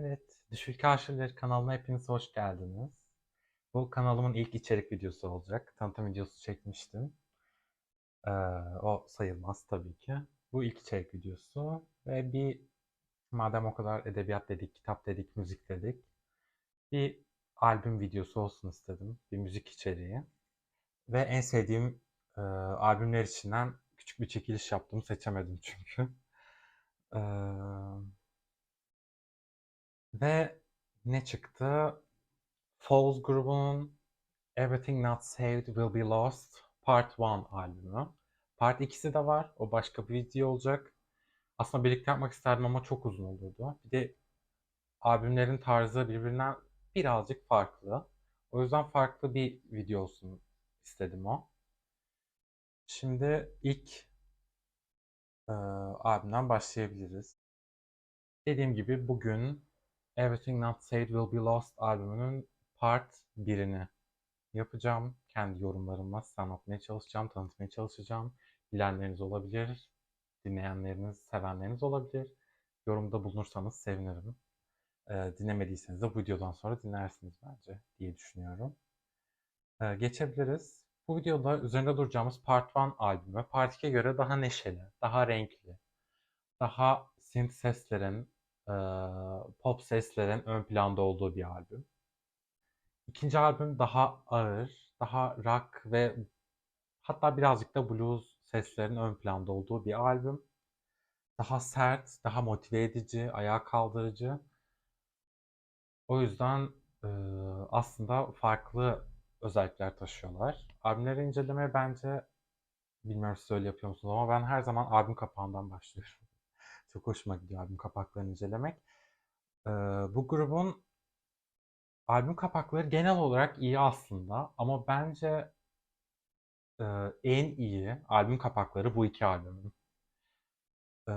Evet, Düşük Arşivleri kanalına hepiniz hoş geldiniz. Bu kanalımın ilk içerik videosu olacak. Tanıtım videosu çekmiştim. Ee, o sayılmaz tabii ki. Bu ilk içerik videosu ve bir madem o kadar edebiyat dedik, kitap dedik, müzik dedik, bir albüm videosu olsun istedim. Bir müzik içeriği. Ve en sevdiğim e, albümler içinden küçük bir çekiliş yaptım. Seçemedim çünkü. Ee, ve ne çıktı? Falls grubunun Everything Not Saved Will Be Lost Part 1 albümü. Part 2'si de var. O başka bir video olacak. Aslında birlikte yapmak isterdim ama çok uzun olurdu. Bir de albümlerin tarzı birbirinden birazcık farklı. O yüzden farklı bir video olsun istedim o. Şimdi ilk e, albümden başlayabiliriz. Dediğim gibi bugün Everything Not Said Will Be Lost albümünün part 1'ini yapacağım. Kendi yorumlarımla size anlatmaya çalışacağım, tanıtmaya çalışacağım. Bilenleriniz olabilir, dinleyenleriniz, sevenleriniz olabilir. Yorumda bulunursanız sevinirim. Ee, dinlemediyseniz de bu videodan sonra dinlersiniz bence diye düşünüyorum. Ee, geçebiliriz. Bu videoda üzerinde duracağımız Part 1 albümü Part 2'ye göre daha neşeli, daha renkli, daha synth seslerin, e, pop seslerin ön planda olduğu bir albüm. İkinci albüm daha ağır, daha rock ve hatta birazcık da blues seslerin ön planda olduğu bir albüm. Daha sert, daha motive edici, ayağa kaldırıcı. O yüzden e, aslında farklı özellikler taşıyorlar. Albümleri incelemeye bence bilmiyorum siz öyle yapıyor musunuz ama ben her zaman albüm kapağından başlıyorum. Çok hoşuma gidiyor albüm kapaklarını incelemek. Bu grubun albüm kapakları genel olarak iyi aslında ama bence en iyi albüm kapakları bu iki albümün. Ee,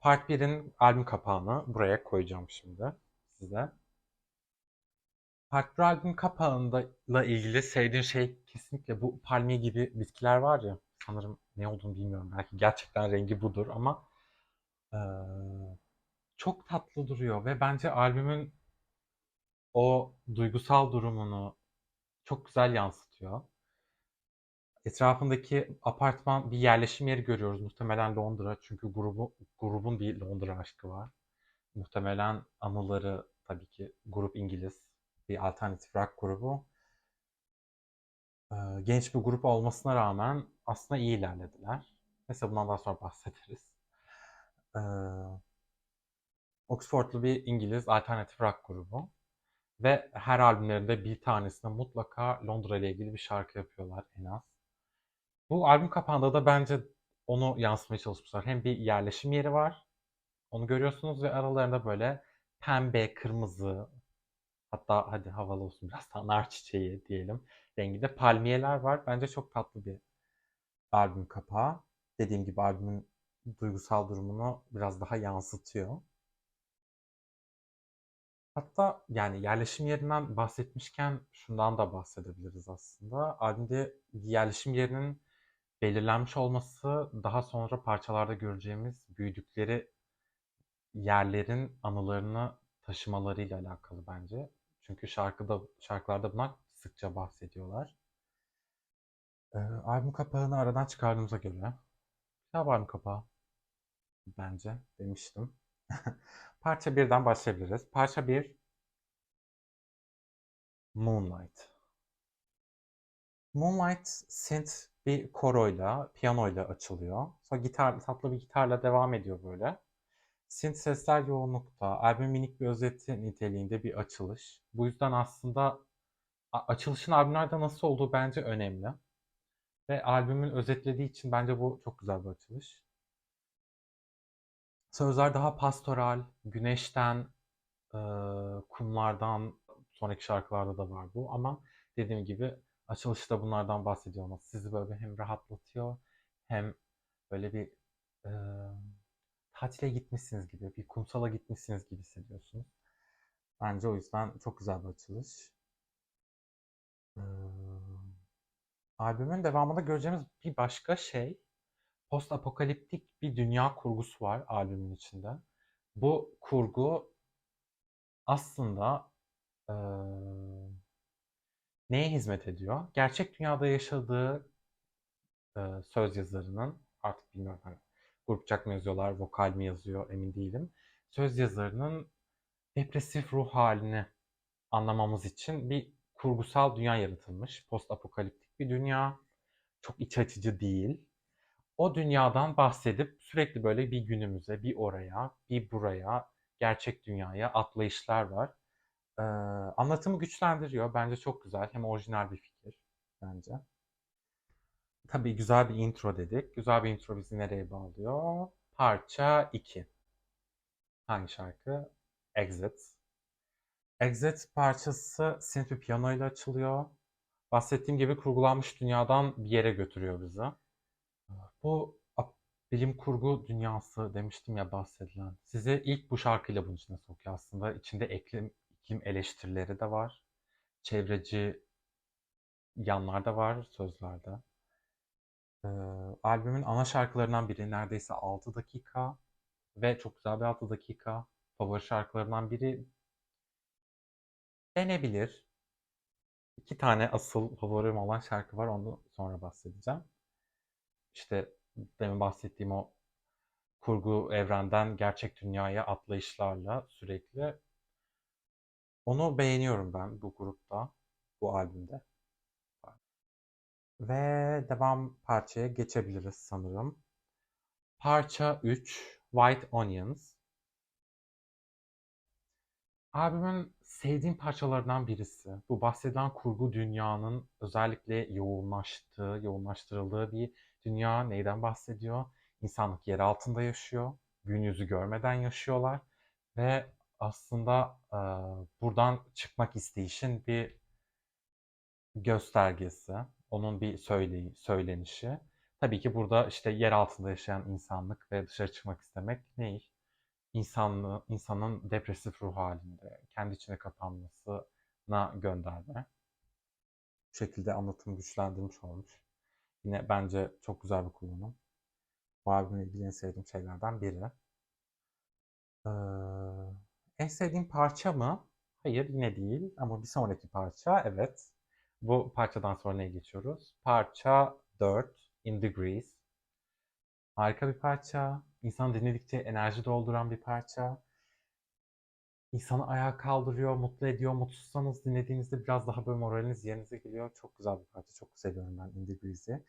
Part 1'in albüm kapağını buraya koyacağım şimdi size. Part 1 albüm kapağıyla ilgili sevdiğim şey kesinlikle bu palmiye gibi bitkiler var ya sanırım ne olduğunu bilmiyorum belki gerçekten rengi budur ama çok tatlı duruyor ve bence albümün o duygusal durumunu çok güzel yansıtıyor. Etrafındaki apartman bir yerleşim yeri görüyoruz. Muhtemelen Londra çünkü grubu, grubun bir Londra aşkı var. Muhtemelen anıları tabii ki grup İngiliz. Bir alternatif rock grubu. Genç bir grup olmasına rağmen aslında iyi ilerlediler. Mesela bundan daha sonra bahsederiz. Ee, Oxfordlu bir İngiliz alternatif rock grubu. Ve her albümlerinde bir tanesinde mutlaka Londra ile ilgili bir şarkı yapıyorlar en az. Bu albüm kapağında da bence onu yansıtmaya çalışmışlar. Hem bir yerleşim yeri var. Onu görüyorsunuz ve aralarında böyle pembe, kırmızı hatta hadi havalı olsun biraz daha nar çiçeği diyelim. Renginde palmiyeler var. Bence çok tatlı bir albüm kapağı. Dediğim gibi albümün duygusal durumunu biraz daha yansıtıyor. Hatta yani yerleşim yerinden bahsetmişken şundan da bahsedebiliriz aslında. Albümde yerleşim yerinin belirlenmiş olması daha sonra parçalarda göreceğimiz büyüdükleri yerlerin anılarını taşımalarıyla alakalı bence. Çünkü şarkıda şarkılarda bunlar sıkça bahsediyorlar. Ee, albüm kapağını aradan çıkardığımıza göre güzel bir albüm kapağı bence demiştim. Parça 1'den başlayabiliriz. Parça 1 Moonlight. Moonlight synth bir koroyla, piyanoyla açılıyor. Sonra gitar, tatlı bir gitarla devam ediyor böyle. Synth sesler yoğunlukta. Albüm minik bir özeti niteliğinde bir açılış. Bu yüzden aslında açılışın albümlerde nasıl olduğu bence önemli. Ve albümün özetlediği için bence bu çok güzel bir açılış. Sözler daha pastoral, güneşten, e, kumlardan sonraki şarkılarda da var bu ama dediğim gibi açılışta bunlardan bahsediyor olması sizi böyle hem rahatlatıyor hem böyle bir e, tatile gitmişsiniz gibi, bir kumsala gitmişsiniz gibi hissediyorsunuz. Bence o yüzden çok güzel bir açılış. Ee, albümün devamında göreceğimiz bir başka şey post apokaliptik bir dünya kurgusu var albümün içinde. Bu kurgu aslında eee, neye hizmet ediyor? Gerçek dünyada yaşadığı eee, söz yazarının artık bilmiyorum hani grupçak mı yazıyorlar, vokal mi yazıyor emin değilim. Söz yazarının depresif ruh halini anlamamız için bir kurgusal dünya yaratılmış. Post apokaliptik bir dünya. Çok iç açıcı değil. O dünyadan bahsedip sürekli böyle bir günümüze, bir oraya, bir buraya, gerçek dünyaya atlayışlar var. Ee, anlatımı güçlendiriyor. Bence çok güzel. Hem orijinal bir fikir bence. Tabii güzel bir intro dedik. Güzel bir intro bizi nereye bağlıyor? Parça 2. Hangi şarkı? Exit. Exit parçası synth bir piyano ile açılıyor. Bahsettiğim gibi kurgulanmış dünyadan bir yere götürüyor bizi. Bu bilim kurgu dünyası demiştim ya bahsedilen. Sizi ilk bu şarkıyla bunun içine sokuyor aslında. İçinde iklim, iklim eleştirileri de var. Çevreci yanlar da var sözlerde. Ee, albümün ana şarkılarından biri neredeyse 6 dakika ve çok güzel bir 6 dakika. Favori şarkılarından biri denebilir. İki tane asıl favorim olan şarkı var. Onu sonra bahsedeceğim. İşte demin bahsettiğim o kurgu evrenden gerçek dünyaya atlayışlarla sürekli. Onu beğeniyorum ben bu grupta, bu albümde. Ve devam parçaya geçebiliriz sanırım. Parça 3, White Onions. Albümün sevdiğim parçalarından birisi. Bu bahsedilen kurgu dünyanın özellikle yoğunlaştığı, yoğunlaştırıldığı bir dünya neyden bahsediyor? İnsanlık yer altında yaşıyor. Gün yüzü görmeden yaşıyorlar. Ve aslında e, buradan çıkmak isteyişin bir göstergesi. Onun bir söyle, söylenişi. Tabii ki burada işte yer altında yaşayan insanlık ve dışarı çıkmak istemek ne? insanlığı, insanın depresif ruh halinde, kendi içine kapanmasına gönderme. Bu şekilde anlatımı güçlendirmiş olmuş. Yine bence çok güzel bir kullanım. Bu albümle ilgili en sevdiğim şeylerden biri. Ee, en sevdiğim parça mı? Hayır yine değil ama bir sonraki parça evet. Bu parçadan sonra neye geçiyoruz? Parça 4 In Degrees. Harika bir parça. İnsan dinledikçe enerji dolduran bir parça. İnsanı ayağa kaldırıyor, mutlu ediyor. Mutsuzsanız dinlediğinizde biraz daha böyle moraliniz yerinize geliyor. Çok güzel bir parça. Çok seviyorum ben Indie Breeze'i.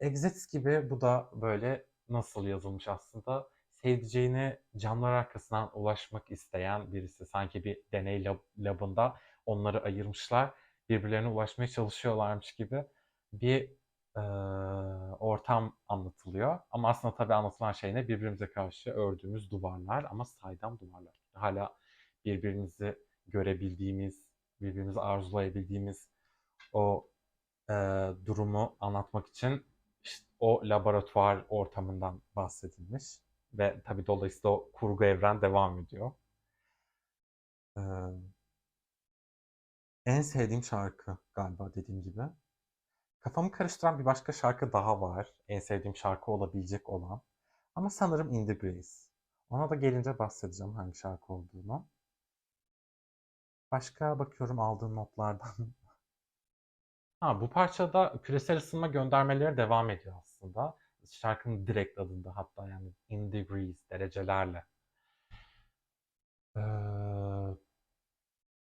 Exits gibi bu da böyle nasıl yazılmış aslında. Sevdiceğine camlar arkasından ulaşmak isteyen birisi. Sanki bir deney lab, labında onları ayırmışlar. Birbirlerine ulaşmaya çalışıyorlarmış gibi bir e, ortam anlatılıyor. Ama aslında tabii anlatılan şey ne? Birbirimize karşı ördüğümüz duvarlar ama saydam duvarlar. Hala birbirimizi görebildiğimiz, birbirimizi arzulayabildiğimiz o e, durumu anlatmak için işte o laboratuvar ortamından bahsedilmiş. Ve tabii dolayısıyla o kurgu evren devam ediyor. Ee, en sevdiğim şarkı galiba dediğim gibi. Kafamı karıştıran bir başka şarkı daha var. En sevdiğim şarkı olabilecek olan. Ama sanırım In The Breeze. Ona da gelince bahsedeceğim hangi şarkı olduğunu. Başka bakıyorum aldığım notlardan. ha, bu parçada küresel ısınma göndermeleri devam ediyor aslında. Şarkının direkt adında hatta yani In Degrees derecelerle. Ee,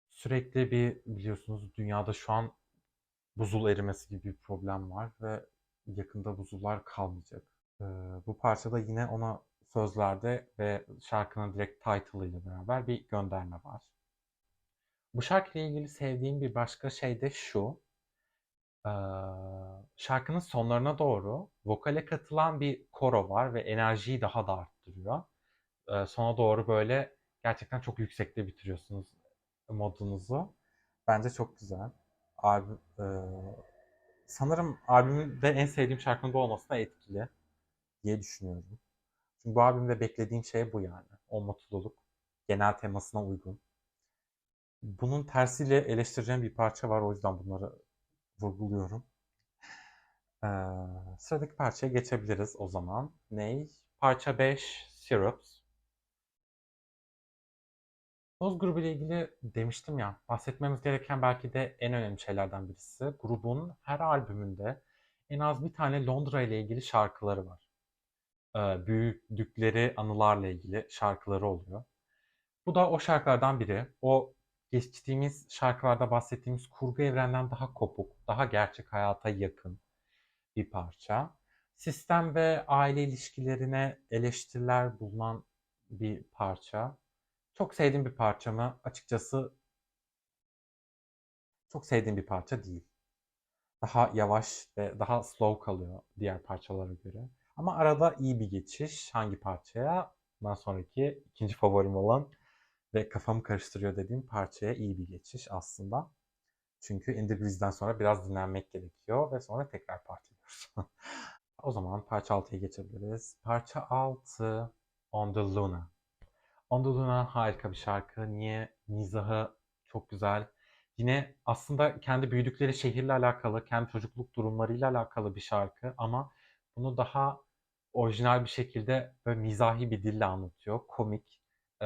sürekli bir biliyorsunuz dünyada şu an buzul erimesi gibi bir problem var ve yakında buzullar kalmayacak. Ee, bu parçada yine ona sözlerde ve şarkının direkt title ile beraber bir gönderme var. Bu şarkıyla ilgili sevdiğim bir başka şey de şu. Ee, şarkının sonlarına doğru vokale katılan bir koro var ve enerjiyi daha da arttırıyor. Ee, sona doğru böyle gerçekten çok yüksekte bitiriyorsunuz modunuzu. Bence çok güzel albüm e, sanırım albümde en sevdiğim şarkının bu olması da etkili diye düşünüyorum. Çünkü bu albümde beklediğim şey bu yani. O mutluluk. Genel temasına uygun. Bunun tersiyle eleştireceğim bir parça var. O yüzden bunları vurguluyorum. Ee, sıradaki parçaya geçebiliriz o zaman. Ney? Parça 5 Syrups. Foz grubu ile ilgili demiştim ya, bahsetmemiz gereken belki de en önemli şeylerden birisi. Grubun her albümünde en az bir tane Londra ile ilgili şarkıları var. Ee, büyüdükleri anılarla ilgili şarkıları oluyor. Bu da o şarkılardan biri. O geçtiğimiz şarkılarda bahsettiğimiz kurgu evrenden daha kopuk, daha gerçek hayata yakın bir parça. Sistem ve aile ilişkilerine eleştiriler bulunan bir parça. Çok sevdiğim bir parça mı? Açıkçası çok sevdiğim bir parça değil. Daha yavaş ve daha slow kalıyor diğer parçalara göre. Ama arada iyi bir geçiş. Hangi parçaya? Bundan sonraki ikinci favorim olan ve kafamı karıştırıyor dediğim parçaya iyi bir geçiş aslında. Çünkü In The Breeze'den sonra biraz dinlenmek gerekiyor ve sonra tekrar parçalıyoruz. o zaman parça 6'ya geçebiliriz. Parça 6 On The Luna. On The Luna harika bir şarkı. Niye? Mizahı çok güzel. Yine aslında kendi büyüdükleri şehirle alakalı, kendi çocukluk durumlarıyla alakalı bir şarkı ama bunu daha orijinal bir şekilde böyle mizahi bir dille anlatıyor. Komik. Ee,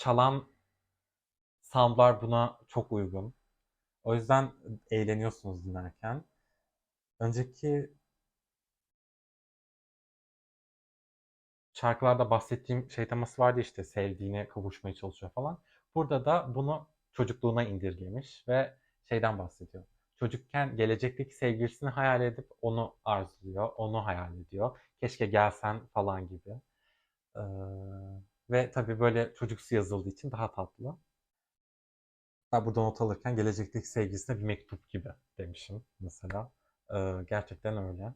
çalan soundlar buna çok uygun. O yüzden eğleniyorsunuz dinlerken. Önceki şarkılarda bahsettiğim şey teması vardı işte sevdiğine kavuşmaya çalışıyor falan. Burada da bunu çocukluğuna indirgemiş ve şeyden bahsediyor. Çocukken gelecekteki sevgilisini hayal edip onu arzuluyor, onu hayal ediyor. Keşke gelsen falan gibi. Ee, ve tabii böyle çocuksu yazıldığı için daha tatlı. Ben burada not alırken gelecekteki sevgilisine bir mektup gibi demişim mesela. Ee, gerçekten öyle.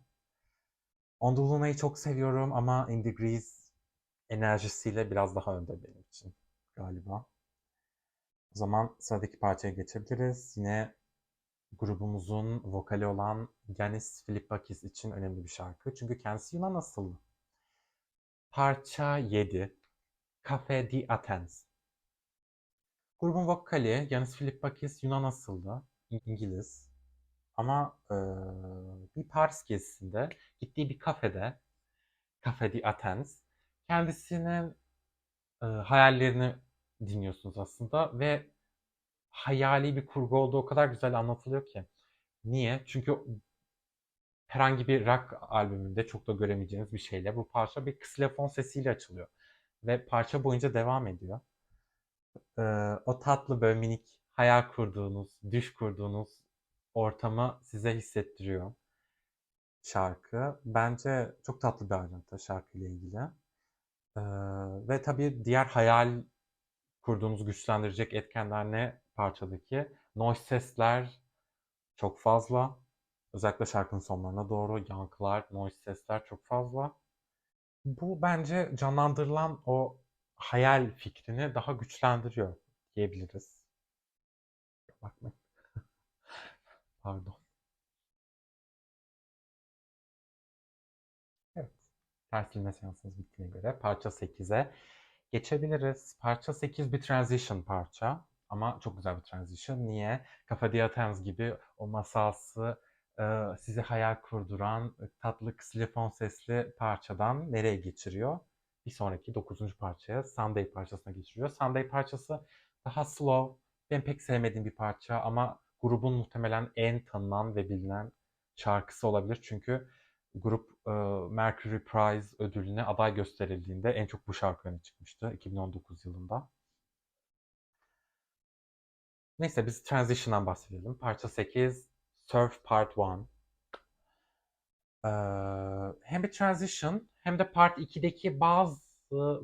On the Luna'yı çok seviyorum ama In Degrees enerjisiyle biraz daha önde benim için galiba. O zaman sıradaki parçaya geçebiliriz. Yine grubumuzun vokali olan Yanis Filippakis için önemli bir şarkı. Çünkü kendisi Yunan asıllı. Parça 7. Cafe di Athens. Grubun vokali Yanis Filippakis Yunan asıllı, İngiliz. Ama e, bir Paris gezisinde gittiği bir kafede, Cafe di Athens, kendisinin e, hayallerini dinliyorsunuz aslında ve hayali bir kurgu olduğu o kadar güzel anlatılıyor ki. Niye? Çünkü herhangi bir rock albümünde çok da göremeyeceğiniz bir şeyle bu parça bir ksilefon sesiyle açılıyor. Ve parça boyunca devam ediyor. Ee, o tatlı böyle minik hayal kurduğunuz, düş kurduğunuz ortamı size hissettiriyor şarkı. Bence çok tatlı bir ayrıntı şarkıyla ilgili. Ee, ve tabii diğer hayal kurduğunuz güçlendirecek etkenler ne parçadaki? Noise sesler çok fazla. Özellikle şarkının sonlarına doğru yankılar, noise sesler çok fazla. Bu bence canlandırılan o hayal fikrini daha güçlendiriyor diyebiliriz. Bakmayın. Pardon. Evet. Tersilme seansımız bittiğine göre parça 8'e geçebiliriz. Parça 8 bir transition parça. Ama çok güzel bir transition. Niye? Kafa gibi o masalsı sizi hayal kurduran tatlı ksilefon sesli parçadan nereye geçiriyor? Bir sonraki 9. parçaya Sunday parçasına geçiriyor. Sunday parçası daha slow. Ben pek sevmediğim bir parça ama grubun muhtemelen en tanınan ve bilinen şarkısı olabilir. Çünkü grup e, Mercury Prize ödülüne aday gösterildiğinde en çok bu şarkı öne çıkmıştı 2019 yılında. Neyse biz Transition'dan bahsedelim. Parça 8 Surf Part 1. Ee, hem bir Transition hem de Part 2'deki bazı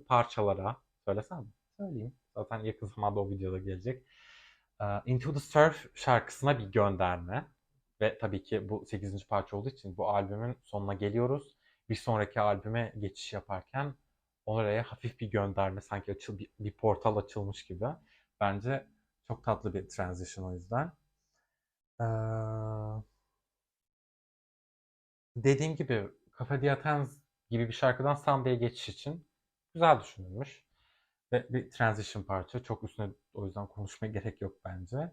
parçalara söylesem? Söyleyeyim. Zaten yakın zamanda o videoda gelecek. Ee, Into the Surf şarkısına bir gönderme. Ve tabii ki bu 8. parça olduğu için bu albümün sonuna geliyoruz. Bir sonraki albüme geçiş yaparken oraya hafif bir gönderme sanki açıl bir, bir portal açılmış gibi. Bence çok tatlı bir transition o yüzden. Ee, dediğim gibi Cafe Diatens gibi bir şarkıdan Sunday'e geçiş için güzel düşünülmüş. Ve bir transition parça. Çok üstüne o yüzden konuşmaya gerek yok bence.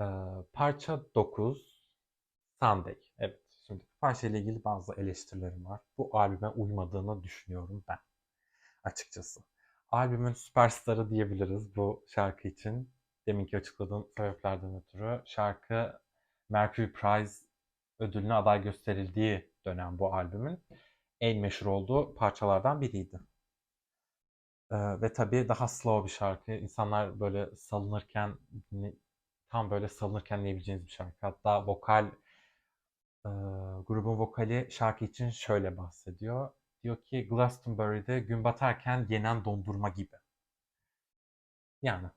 Ee, parça 9 Sunday. Evet. Şimdi parça ile ilgili bazı eleştirilerim var. Bu albüme uymadığını düşünüyorum ben. Açıkçası. albümün süperstarı diyebiliriz bu şarkı için. Deminki açıkladığım sebeplerden ötürü. Şarkı Mercury Prize ödülüne aday gösterildiği dönem bu albümün en meşhur olduğu parçalardan biriydi. Ee, ve tabii daha slow bir şarkı. İnsanlar böyle salınırken tam böyle salınırken dinleyebileceğiniz bir şarkı. Hatta vokal e, grubun vokali şarkı için şöyle bahsediyor. Diyor ki Glastonbury'de gün batarken yenen dondurma gibi. Yani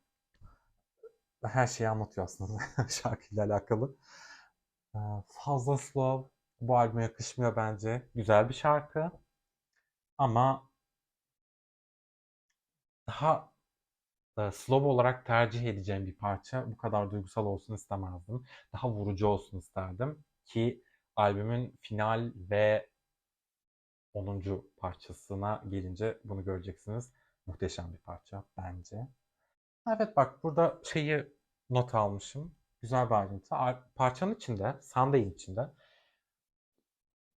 her şeyi anlatıyor aslında şarkıyla alakalı. Ee, fazla slow bu albüme yakışmıyor bence. Güzel bir şarkı. Ama daha e, slow olarak tercih edeceğim bir parça. Bu kadar duygusal olsun istemezdim. Daha vurucu olsun isterdim. Ki albümün final ve 10. parçasına gelince bunu göreceksiniz. Muhteşem bir parça bence. Evet bak burada şeyi not almışım. Güzel bir ayrıntı. Parçanın içinde, Sunday'in içinde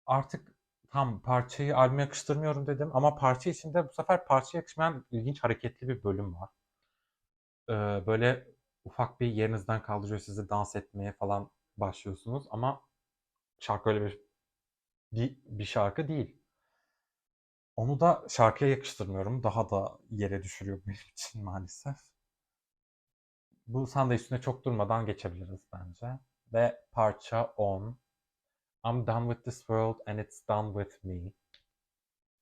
artık tam parçayı albüme yakıştırmıyorum dedim ama parça içinde bu sefer parçaya yakışmayan ilginç hareketli bir bölüm var. Ee, böyle ufak bir yerinizden kaldırıyor sizi dans etmeye falan başlıyorsunuz ama şarkı öyle bir bir, bir şarkı değil. Onu da şarkıya yakıştırmıyorum. Daha da yere düşürüyor benim için maalesef. Bu sanda üstüne çok durmadan geçebiliriz bence. Ve parça 10. I'm done with this world and it's done with me.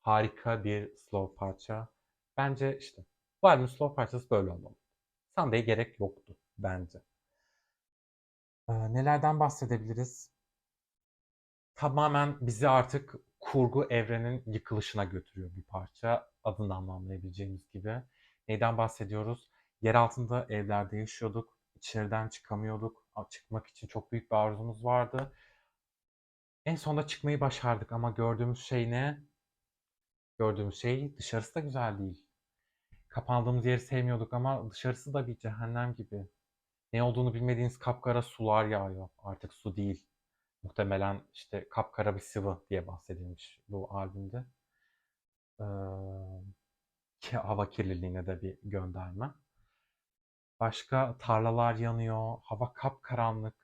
Harika bir slow parça. Bence işte bu albümün slow parçası böyle olmalı. Sunday'e gerek yoktu bence. Ee, nelerden bahsedebiliriz? Tamamen bizi artık kurgu evrenin yıkılışına götürüyor bir parça. Adından anlayabileceğimiz gibi. Neyden bahsediyoruz? Yer altında evlerde yaşıyorduk. İçeriden çıkamıyorduk. Çıkmak için çok büyük bir arzumuz vardı. En sonunda çıkmayı başardık ama gördüğümüz şey ne? Gördüğümüz şey dışarısı da güzel değil. Kapandığımız yeri sevmiyorduk ama dışarısı da bir cehennem gibi. Ne olduğunu bilmediğiniz kapkara sular yağıyor. Artık su değil. Muhtemelen işte kapkara bir sıvı diye bahsedilmiş bu albümde. Ee, hava kirliliğine de bir gönderme. Başka tarlalar yanıyor, hava kapkaranlık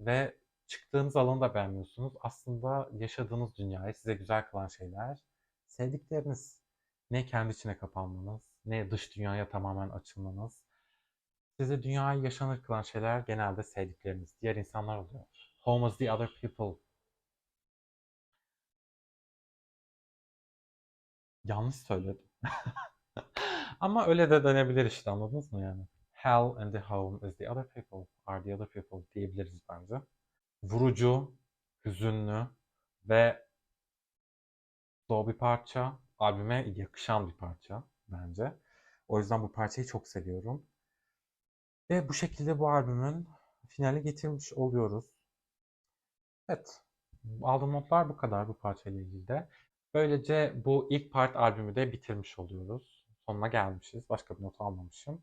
ve çıktığınız alanı da beğenmiyorsunuz. Aslında yaşadığınız dünyayı size güzel kılan şeyler sevdikleriniz. Ne kendi içine kapanmanız, ne dış dünyaya tamamen açılmanız. Size dünyayı yaşanır kılan şeyler genelde sevdikleriniz, diğer insanlar oluyor. Home is the other people. Yanlış söyledim. Ama öyle de denebilir işte anladınız mı yani? Hell and the home is the other people, are the other people diyebiliriz bence vurucu, hüzünlü ve slow bir parça. Albüme yakışan bir parça bence. O yüzden bu parçayı çok seviyorum. Ve bu şekilde bu albümün finale getirmiş oluyoruz. Evet. Aldığım notlar bu kadar bu parçayla ilgili de. Böylece bu ilk part albümü de bitirmiş oluyoruz. Sonuna gelmişiz. Başka bir not almamışım.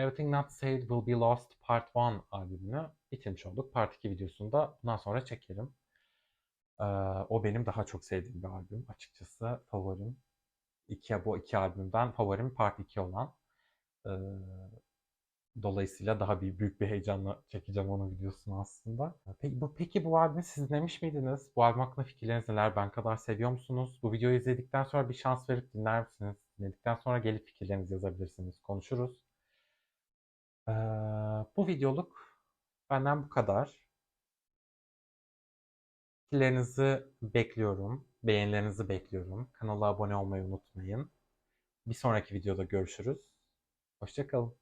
Everything Not Said Will Be Lost Part 1 albümünü bitirmiş olduk. Part 2 videosunda bundan sonra çekerim. Ee, o benim daha çok sevdiğim bir albüm. Açıkçası favorim. İki, bu iki albümden favorim Part 2 olan. Ee, dolayısıyla daha bir büyük bir heyecanla çekeceğim onun videosunu aslında. Peki bu, peki bu albümü siz dinlemiş miydiniz? Bu albüm hakkında fikirleriniz neler? Ben kadar seviyor musunuz? Bu videoyu izledikten sonra bir şans verip dinler misiniz? Dinledikten sonra gelip fikirlerinizi yazabilirsiniz. Konuşuruz. Bu videoluk benden bu kadar. Fikirlerinizi bekliyorum. Beğenilerinizi bekliyorum. Kanala abone olmayı unutmayın. Bir sonraki videoda görüşürüz. Hoşçakalın.